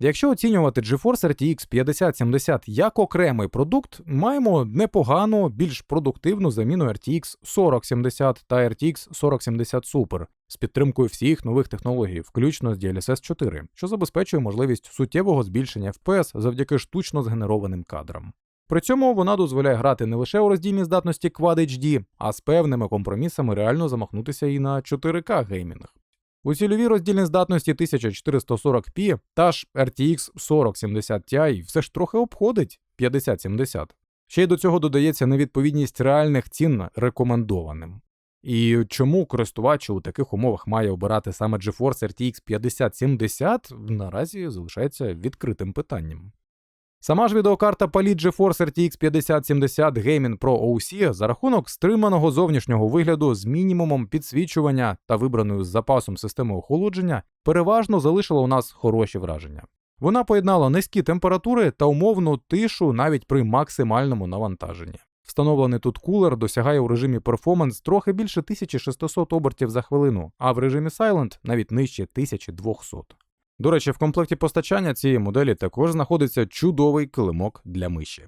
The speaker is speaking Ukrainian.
Якщо оцінювати GeForce RTX 5070 як окремий продукт, маємо непогану, більш продуктивну заміну RTX 4070 та RTX 4070 Super з підтримкою всіх нових технологій, включно з DLSS 4, що забезпечує можливість суттєвого збільшення FPS завдяки штучно згенерованим кадрам. При цьому вона дозволяє грати не лише у роздільній здатності Quad HD, а з певними компромісами реально замахнутися і на 4К геймінг. У цільовій роздільній здатності 1440p та ж RTX 4070 Ti все ж трохи обходить 5070. Ще й до цього додається невідповідність реальних цін рекомендованим. І чому користувач у таких умовах має обирати саме GeForce RTX 5070, наразі залишається відкритим питанням. Сама ж відеокарта Palit GeForce RTX 5070 Gaming Pro OC за рахунок стриманого зовнішнього вигляду з мінімумом підсвічування та вибраною з запасом системи охолодження переважно залишила у нас хороші враження. Вона поєднала низькі температури та умовну тишу навіть при максимальному навантаженні. Встановлений тут кулер досягає у режимі Performance трохи більше 1600 обертів за хвилину, а в режимі Silent навіть нижче 1200. До речі, в комплекті постачання цієї моделі також знаходиться чудовий килимок для миші.